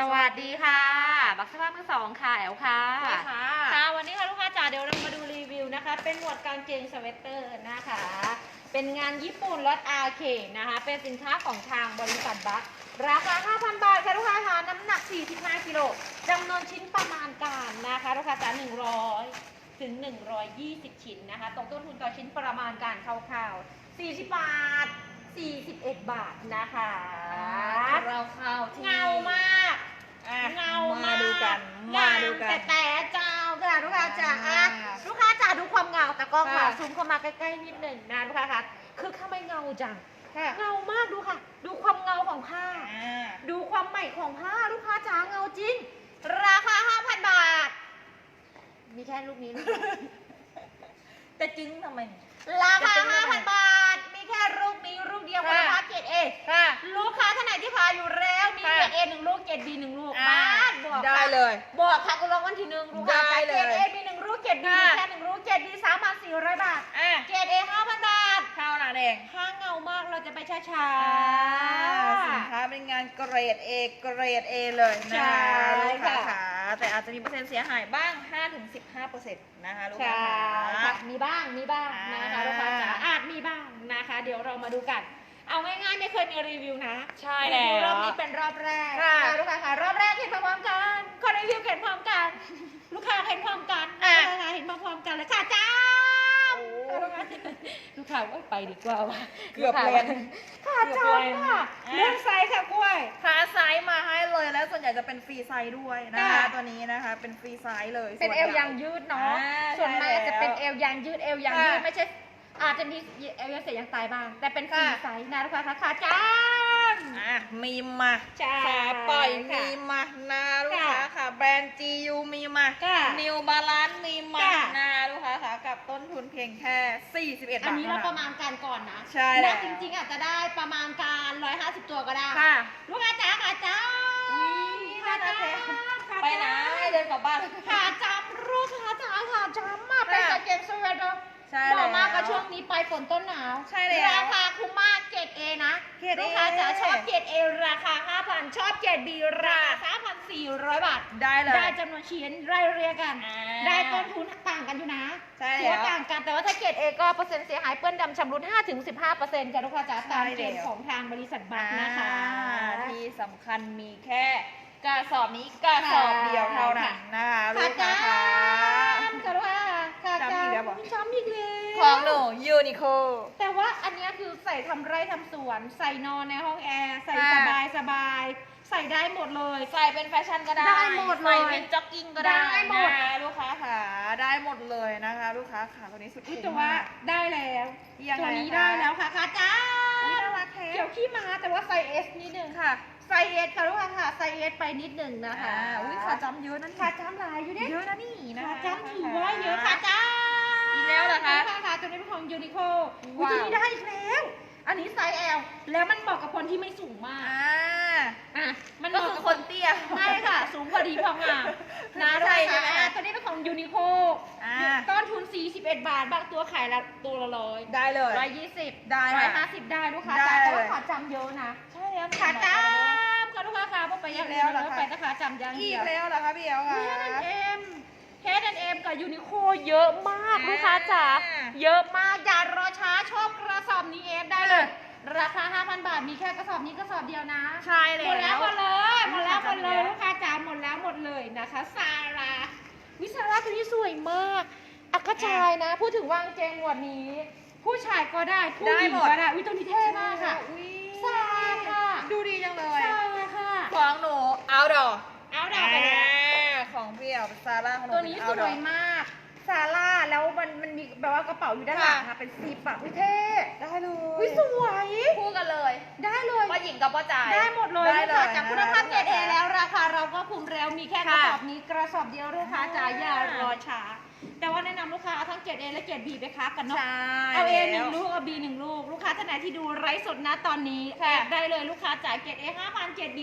สวัสดีค่ะ บักสภาพมือสองค่ะแอลค่ะค่ะค่ะ วันนี้ค่ะลูกค้าจ๋าเดี๋ยวเรามาดูรีวิวนะคะ เป็นหมวดกางเกงสเวตเตอร์นะคะ เป็นงานญี่ปุ่นรถอาเคนะคะ เป็นสินค้าของทางบริษัทบัคราคา 5,000 บาทค่ะลูกค้าค่ะน้ำหนัก 45 กิโลจำนวนชิ้นประมาณการนะคะลูกค้าจ๋า100 ถึง 120 ชิ้นนะคะ ตกต้นทุนต่อชิ้นประมาณการคร่าวๆ 40 บาท 41 บาทนะคะเราเข้าที่เงามาก อะเงามามาดูกันมาดูกัน แต่แต่เจ้าค่ะลูกค้าจ๋าอ่าลูกค้าจ๋าดูความเงาแต่ก็ค่ะค่ะ ซูมเข้ามาใกล้ๆนิดหนึ่งนะลูกค้าค่ะคือข้าไม่เงาจังค่ะเงามากดูค่ะ ดูความเงาของผ้า อ่าดูความใหม่ของผ้าลูกค้าจ๋าเงาจริง ราคา 5,000 บาท มีแค่ลูกนี้ลูกเดียวแต่จึงทำไม ราคาจะเป็นยังไง5,000 บาท มีแค่ลูกนี้ลูกเดียวคุณค่ะลูกค้าเกรดเอค่ะ ลูกค้าท่านไหนที่พาอยู่แล้วมีค่ะเกรดเอหนึ่งลูกเกร ดบีหนึ่งลูกอ่าบ้านบอกได้ค่ะเลย บอกค่ะคุณรางวัลที่หนึ่งลูกค้าได้เลย เกรดเอมีหนึ่งลูกเกรดบีค่ะแค่หนึ่งลูกเกรดบีสามพันสี่ร้อยบาทอะเกรดเอห้าพันบาทเท่านั้นเองห้างเงามากเราจะไปช้าอ่าๆสินค้าเป็นงานเกรด A เกรด A เลยนะใช่คะลูกค้าค่ะขาแต่อาจจะมีเปอร์เซ็นต์เสียหายบ้าง 5-15%นะคะลูกใช่ค้าค่ะขามีบ้างมีบ้างนะคะอ่าลูกค้าจ๋าอาจมีบ้างนะคะ เดี๋ยวเรามาดูกัน เอาง่ายๆไม่เคยมีรีวิวนะใช่รีวิวรแล้อบวนี้เป็นรอบแรกค่ะลูกค้าค่ะรอบแรกเห็นพร้อมๆกันคนรีวิวเห็นพร้อมกัน ลูกค้าเห็นพร้อมกันอะ ลูกค้าเห็นพร้อมๆกันเลยค่ะจ้าโอ้ลูกค้าว่าไปดีกว่าว่ะเกือบลูค้าแลนค่ะจ้าค่ะอะเรื่องไซส์ค่ะกล้วยขาไซส์มาให้เลยแล้วส่วนใหญ่จะเป็นฟรีไซส์ด้วยนะคะ ค่ะ ตัวนี้นะคะเป็นฟรีไซส์เลยเป็นส่เอใหวญ่ ยางยืดเนาะอ่าส่วนมากใช่แล้วจะเป็นเอวยางยืดเอวยางยืดค่ะ ไม่ใช่ อาจจะมีเอวยางเสียยางตายบ้าง แต่เป็นฟรีค่ะไซส์นะลูกค้าค่ะค่ะจ้าอะมีมาใช่ขาปล่อยค่ะมีมานะลูกค่ะค้าค่ะ แบรนด์ GU มีมาค่ะนิวบาลานมีมาค่ะนะลูกค้าค่ะกับต้นทุนเพียงแค่ 41 บาทอันนี้เราท่ประมาณการก่อนนะใช่แล้ว นะจริงๆอาจจะได้ประมาณการ 150 ตัวก็ได้ ค่ะ ลูกค้าจ๋าค่ะจ้าอุ๊ยค่ะจ้าน่าจะค่ะไปนะให้เดินกลับบ้านค่ะจำลูกค้าจ๋าค่ะจำมาเป็นค่ะ กางเกงสเวตเตอร์ ใช่บอกมากแล้วก็ช่วงนี้ไปฝนต้นหนาวใช่แล้วราคาคุ้มมากเกรดเอนะเกรด A ลูกค้าจ๋าชอบเกรดเอราคา 5,000 ชอบเกรดบีราคา 3,400 บาท ได้เลย ได้จำนวนชิ้นไล่เรียกัน อ่า ได้ต้นทุนต่างกันอยู่นะใช่ถือว่าแล้วต่างกัน แต่ว่าถ้าเกรดเอก็เปอร์เซ็นต์เสียหายเปื้อนดำชำรุด5ถึง15%ค่ะลูกค้าจ๋าตามเกณฑ์ของทางบริษัทบัคนะคะ อ่าที่สำคัญมีแค่กระสอบนี้กระสอบเดียวเท่านั้นนะคะลูค่ะกค้าจ้าค่ะ ค่ะลู กค้าค่ะจำอีกแล้วเหรอจำอีกแล้ว ของหนูยูนิโคแต่ว่าอันเนี้ยคือใส่ทำไร่ทำสวน ใส่นอนในห้องแอร์ ใส่ค่ะสบายสบาย ใส่ได้หมดเลย ใส่เป็นแฟชั่นก็ได้ได้หมดเลยใส่เป็นจ็อกกิ้งก็ได้ได้หมด นะลูกค้าค่ะ ได้หมดเลยนะคะ ลูกค้าค่ะตัวนี้สุดอุ๊ยคุ้มแต่ว่าาก ได้แล้วยังไงตัวนี้คะ ได้แล้วค่ะค่ะจ้าอุ๊ยน่ารักแท้เกี่ยวขี้ม้าแต่ว่าไซส์เอสนิดนึงค่ะ ไซส์เอสค่ะลูกค้าค่ะไซส์เอสไปนิดนึงนะคะอ่าอุ้ยขาจำเยอะนั่นขาจำหลายอยู่เนี่ยเยอะนะนี่นะขาคะจำถือว่าเยอะค่ะจ้าอีกแล้วเหรอคะค่ะค่ะตัวนี้เป็นของยูนิโคว้าวตัวนี้ได้อีกแล้ว อันนี้ไซส์ L แล้วมันเหมาะกับคนที่ไม่สูงมาก อ่าอะ มันก็เหมาะคือกับคนเตี้ย ไม่ค่ะ สูงพอดีพองามนะใช่ด้วยใช่ไหมค่ะคะ ตัวนี้เป็นของยูนิโคอ่า ต้นทุน 41บาท บางตัวขายละตัวละร้อยได้เลย ร้อยยี่สิบได้ร้อยค่ะห้าสิบได้ลูกค้าได้จ๋าแต่ว่าเลยขาจำเยอะนะใช่แล้วขาจำค่ะลูกค้าค่ะพอไปอย่างอีกแล้วเหรอเดียวคะ ไปแต่ขาจำอย่างอีเดีกยว แล้วเหรอคะพี่เอลค่ะ H&M H&M กับยูนิโคเยอะมากอ่าลูกค้าจ๋าเยอะมากอย่ารอช้าชอบกระสอบนี้เอฟได้เลย ราคา 5,000 บาทมีแค่กระสอบนี้กระสอบเดียวนะใช่หมดแล้วหมดเลยหมดแล้วหมดเลยหมดแล้วลูกค้าจ๋าหมดแล้วหมดเลยนะคะซาร่าวิซาร่าตัวนี้สวยมาก อักกระชายนะ พูดถึงวางเจงวันนี้ ผู้ชายก็ได้ผู้หญิงก็ได้วิตัวนี้เท่มากค่ะอุ๊ยซาค่ะดูดีจังเลยซาค่ะของหนูเอาดอเอาดาวไปแล้วของพี่เอลซาร่าของหนูตัวนี้สวยมากซาร่าแล้วมันมันมีแบบว่ากระเป๋าอยู่ด้านหลังอะเป็นซิปอะวิเท่ได้เลวิยสวยคู่กันเลย ได้เลยว่าหญิงกับว่าจ่ายได้หมดเลยได้ลูกเลค้ายจากคุณภาพเกรดเอนะคะแล้วราคาเราก็คุมแล้วมีแค่กระค่ะสอบนี้กระสอบเดียวลูกค้าจ๋าอย่ารอช้า แต่ว่าแนะนำลูกค้าเอาทั้งเกรด A และเกรด B ไปค้ากันเนาะ ใช่ เอา A หแล้นึ่วงลูกเอา B หนึ่งลูก ลูกค้าท่านไหนที่ดูไลฟ์สดนะตอนนี้ค่ะ แอบได้เลยลูกค้าจ่ายเกรด A 5,000เกรด B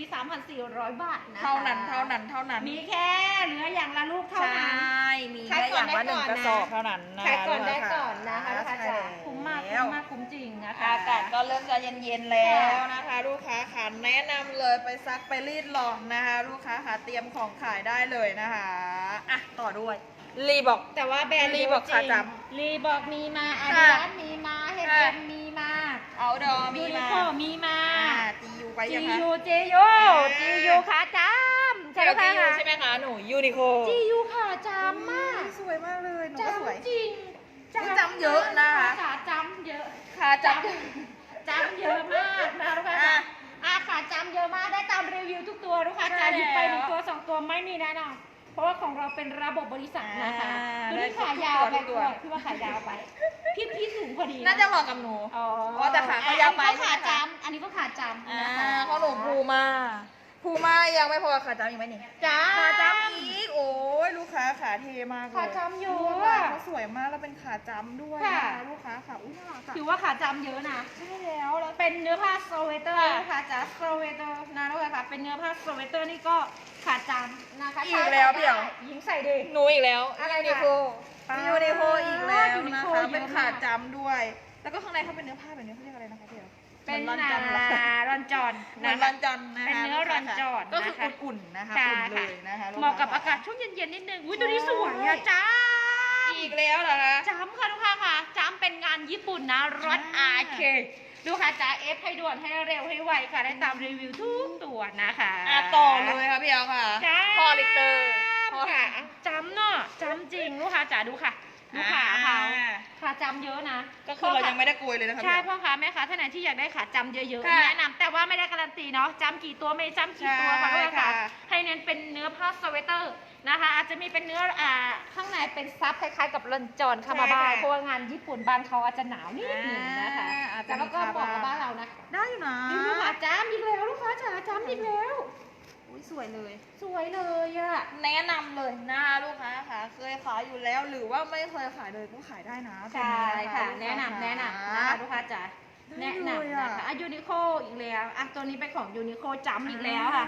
3,400 บาทนะคะเท่านั้นเท่านั้นเท่านั้นมีแค่เหลืออย่างละลูกเท่าใชนั้น่ มีแค่อย่างละหนึ่งกระสอบเท่านั้นนะขายก่อนลูได้ค้าก่อนนะคะลูกค้าใช่จ๋า คุ้มมากแล้คุ้วมมากคุ้มจริงนะคะ อากาศก็เริ่มจะเย็นๆแล้วนะคะ ลูกค้าค่ะแนะนำเลยไปซักไปรีดหลอนนะคะ ลูกค้าค่ะเตรียมของขายได้เลยนะคะอะต่อด้วย รีบอก แต่ว่าแบรนด์รีเยะบอกค่ะจริงจรีบอกมีมาอาดิค่ะดาสมีมาเฮดค่ะเอ็มมีมาเอาดอมียูนิมาโคมีมาจียูไปจียังคะยูเจยูอ่าจียูขาจำใช่ไหมจีคะยูใช่ไหมคะหนูยูนิโคจียูขาจำมากสวยมากเลยหนูก็สวย จำจริงจำเยอะนะคะ ขาจำเยอะค่ะจับ จำเยอะมากนะลูกค้าอะจ๋าอะขาจำเยอะมากได้ตามรีวิวทุกตัวลูกค้าใช่จ๋าหยิบไปหแล้วนึ่งตัวสองตัวไม่มีแน่นอน เพราะว่าของเราเป็นระบบบริษัทนะคะอ่าตัวได้นี้ทุกขายาวไปทุกตัวพี่ว่าขายาวไป พี่พี่สูงพอดีน่าจะเหมาะกับหนูอ๋ออ๋อแต่ขาเขายาวไปอันนี้ก็ขาใช่ไหมคะจำอันนี้ก็ขาจำอ่านะคะเขาหนูภูมา ภูมายังไม่พอขาจับอีกไหมนี่จ้า ขาจับอีกโอ้ยลูกค้าขาเทมากเลยขาจำเยอะลวดลายเขาสวยมากแล้วเป็นขาจำด้วยค่ะนะคะลูกค้าค่ะอุ้ยน่ารักอะถือว่าขาจำเยอะนะ ใช่แล้วแล้วเป็นเนื้อผ้าสเวตเตอร์ค่ะลูกค้าจ๋าสเวตเตอร์นะลูกค้าค่ะเป็นเนื้อผ้าสเวตเตอร์นี่ก็ขาจำนะคะอีกแล้วเดี๋ยวหญิงใส่ดี หนูอีกแล้วอะไรยูนะนิโคป๊ายูนิโคอีกแล้วยูนินะโคคะเยอะมากเป็นขาจำด้วย แล้วก็ข้างในเขาเป็นเนื้อผ้าแบบนี้เขาเรียก เอ๋เป็นหมือนาจันเหรอคะรอนจอนเหมือนนะรัคะนจอนนะคะเป็นเนื้อรันจอนก็คือนะคะอุ่นๆนะคะใช่อุ่นเลยนะคะลูเหมาะกับค้อากาศช่วงเย็นๆนิดนึงอุ้ยตัวนี้สวยอะจ้าอีกแล้วเหรอคะจ้ำค่ะลูกค้าค่ะจ้ำเป็นงานญี่ปุ่นนะรถอ่า RK ลูกค้าจ๋าเอฟให้ด่วนให้เร็วให้ไวค่ะได้ตามรีวิวทุกตัวนะคะอะต่อเลยค่ะพี่เอ๋ค่ะจ้าพอลิเตอร์พอค่ะจ้ำเนาะจ้ำจริงลูกค้าจ๋าดูค่ะ ลูกค้าเขาอ่าขาจำเยอะนะก็คือเรายังไม่ได้กลวยเลยนะคะ ใช่พี่พ่อค้าแม่ค้าท่านไหนที่อยากได้ขาจำเยอะๆค่ะแนะนำแต่ว่าไม่ได้การันตีเนาะจำกี่ตัวไม่จำกี่ตัวค่ะใช่ลูกค้าค่ะ ให้เน้นเป็นเนื้อผ้าสเวตเตอร์นะคะ อาจจะมีเป็นเนื้ออ่าข้างในเป็นซับคล้ายๆกับลอนจอนคามาบ้าใช่ค่ะเพราะว่างานญี่ปุ่นบ้านเขาอาจจะหนาวนิดหนึงนะคะอ่าอาจจะแต่ว่าก็มีคาบอบ้ากกับบ้านเรานะ ได้อยู่นะ นี่ลูกค้าจ้ำอีกแล้วลูกค้าจ๋าจ้ำอีกแล้ว อุ้ยสวยเลย สวยเลยอะแนะนำเลยนะคะลูกค้าค่ะ เคยขายอยู่แล้วหรือว่าไม่เคยขายเลยก็ขายได้นะใช่ค่ะ ตัวแนะนี้นำลูแนะกค้านำนะคะลูกค้าจ๋าได้แนะเลยนำอะนะคะอะยูนิโคอีกแล้วอะตัวนี้เป็นของยูนิโคจ้ำอีกแล้วค่ะ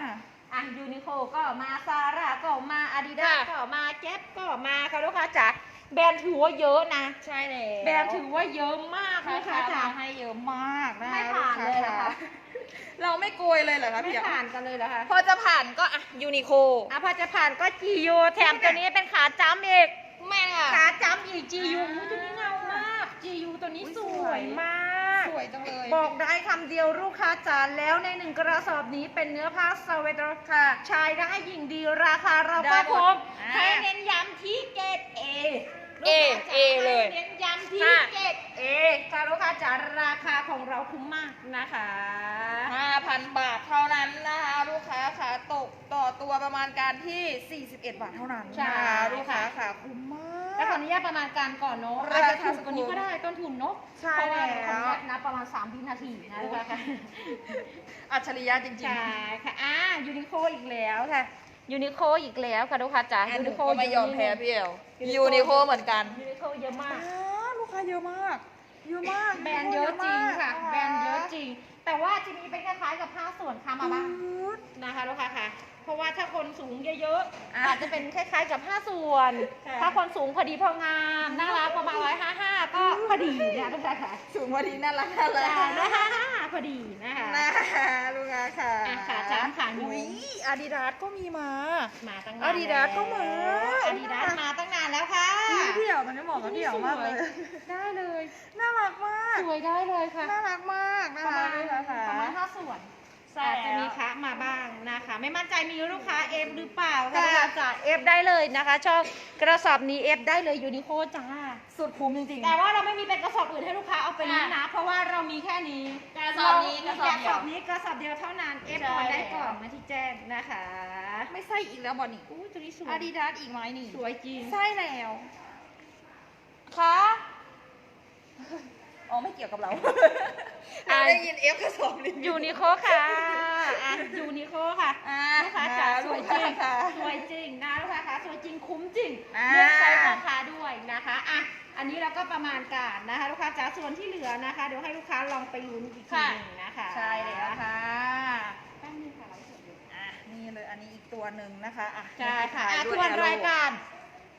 อะยูนิโคก็มาซาร่าก็มาอาดิดาสค่ะ ก็มาเจ็บก็มาค่ะลูกค้าจ๋า แบรนด์ถือว่าเยอะนะ ใช่แล้วแบรนด์ถือว่าเยอะมากลูลูกกค้าค้าจ๋า มาให้เยอะมากนะคะไม่ผ่านกเลยเหรอคะ เราไม่โกยเลยเหรอคะไม่พี่อ๋ผ่านกันเลยเหรอคะพอจะผ่านก็อะยูนิโคอะพอจะผ่านก็จียูแถมตัวนี้เป็นขาจ้ำอีก แม่ค่ะขาจ้ำอีกจียูตัวนี้เงามากจียูตัวนี้อุ๊ยสสววยยมาก สวยจังเลยบอกได้คำเดียวลูกค้าจ๋าแล้วในหนึ่งกระสอบนี้เป็นเนื้อผ้าสเวตเตอร์ค่ะ ชายได้หญิงดีราคาเราได้ก็หมดคุ้มอ่า ให้เน้นย้ำที่เกรดเอ A A เลย เน้นย้ำที่ค่ะ เกรดเอค่ะลูกค้าจ๋าราคาของเราคุ้มมากนะคะ 5,000 บาทเท่านั้นนะคะ ลูกค้าค่ะตกต่อตัวประมาณการที่ 41 บาทเท่านั้นใช่ นะคะลูกค้าค่ะคุ้มมาก แล้วขออนุญาตประมาณการก่อนเนาะราอาจคาจะถูกกว่านี้ก็ได้ต้นทุนเนาะใช่เพราะว่าแล้ว ขออนุญาตนับประมาณ3วินาทีนะลูกค้าค่ะ อัจฉริยะจริง ใช่ค่ะ อ่า ยูนิโคอีกแล้วค่ะ ยูนิโคอีกแล้วค่ะลูกค้าจ๋าๆอันยูหนูนิโคก็ไม่ยอมแพ้พี่เอล Uniqlo ยูนิโคเหมือนกันยูนิโคเยอะมากลูกค้าเยอะมาก เยอะมากแบรนด์เยอะจริงค่ะมากแบรนด์เยอะจริง แต่ว่าจะมีเป็นคล้ายๆกับผ้าส่วนคามาบ้างอืดนะคะลูกค้าค่ะ เพราะว่าถ้าคนสูงเยอะอะ ๆอาจจะเป็นคล้ายๆกับผ้าส่วน ค่ะ ถ้าคนสูงพอดีพองามน่ารักประมาณร้อยห้าห้าก็พอดีเนี่ยลูกค้าค่ะสูงพอดีน่ารักน่ารัก จ้าร้อยห้าห้า พอดีนะคะนะคะลูกค้าค่ะอะขาจ้ำขาหนูอุ้ยอาดิดาสก็มีมา มาตั้งนาน Adidas ก็มาอาดิดาสมาตั้งนานแล้วค่ะอุ๊ยพี่เอ๋มันไม่เหมาะกับพี่เอ๋มากเลย ได้เลย น่ารักมาก สวยได้เลยค่ะ น่ารักมากนะประคะมาณลูกค้าค่ะประมาณห้าส่วนใช่อาจจะแล้วมีค้ามาบ้างนะคะ ไม่มั่นใจมีลูกค้าเอฟหรือเปล่าค่ะค่ะลูกค้าจ๋าเอฟได้เลยนะคะ ชอบกระสอบนี้เอฟได้เลยยูนิโคจ้า สุดคุ้มจริงๆแต่ว่าเราไม่มีเป็นกระสอบอื่นให้ลูกค้าเอาไปนี้นะ เพราะว่าเรามีแค่นี้กระสอบนี้เรากระสอบเดียวกระสอบนี้กระสอบเดียวเท่านั้นเอฟใช่ก่อนได้แล้วก่อนนะที่แจ้งนะคะ ไม่ใส่อีกแล้วบอนี่อู้ตัวนี้สวยอาดิดาสอีกไหมนี่สวยจริงใช่แล้วคะอ๋อไม่เกี่ยวกับเราอะเราได้ยินเอฟกระสอบรีวิวยูนิโคค่ะอะยูนิโคค่ะอะลูกค้าจ๋าสวยจริงค่ะสวยจริงนะลูกค้าค่ะสวยจริงคุ้มริงอ่าเลือกใช้พ่อค้าด้วยนะคะ อะอันนี้เราก็ประมาณการนะคะ ลูกค้าจ๋าส่วนที่เหลือนะคะ เดี๋ยวให้ลูกค้าลองไปลุ้นอีกทีหนึงนะคะใช่แล้วค่ะแป๊บนึงค่ะไลฟ์สดอยู่อะนี่เลยอันนี้อีกตัวหนึ่งนะคะอะใช่ค่ะถ่ายอะด้ทยวนแอโรายการ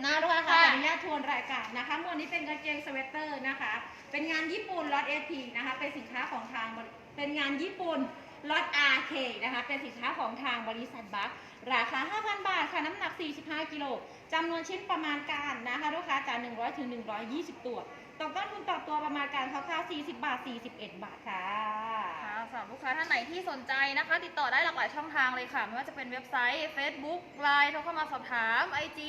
นะลูกค้าค่ะขค่ะออนุญาตทวนรายการนะคะหมวดนี้เป็นกางเกงสเวตเตอร์นะคะ เป็นงานญี่ปุ่นล็อตเอพีนะคะ เป็นสินค้าของทางบริเป็นงานญี่ปุ่น ล็อตอาเคนะคะ เป็นสินค้าของทางบริษัทบัคราคา 5,000 บาทค่ะ น้ำหนัก 45 กิโลจำนวนชิ้นประมาณการนะคะ ลูกค้าจาก100 ถึง 120 ตัว ตกต้นทุนต่อตัวประมาณการคร่าวๆ40 บาท 41 บาทค่ะค่ะสำหรับลูกค้าท่านไหนที่สนใจนะคะ ติดต่อได้หลากหลายช่องทางเลยค่ะ ไม่ว่าจะเป็นเว็บไซต์ Facebook Line โทรเข้ามาสอบถาม IG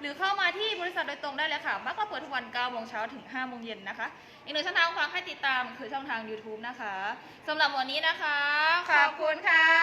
หรือเข้ามาที่บริษัทโดยตรงได้เลยค่ะ มักก็เปิดทุกวัน9โมงเช้าถึง5โมงเย็นนะคะ อีกหนึ่งช่องทางฟังให้ติดตามคือช่องทาง YouTube นะคะสำหรับวันนี้นะคะ ขอบคุณค่ะ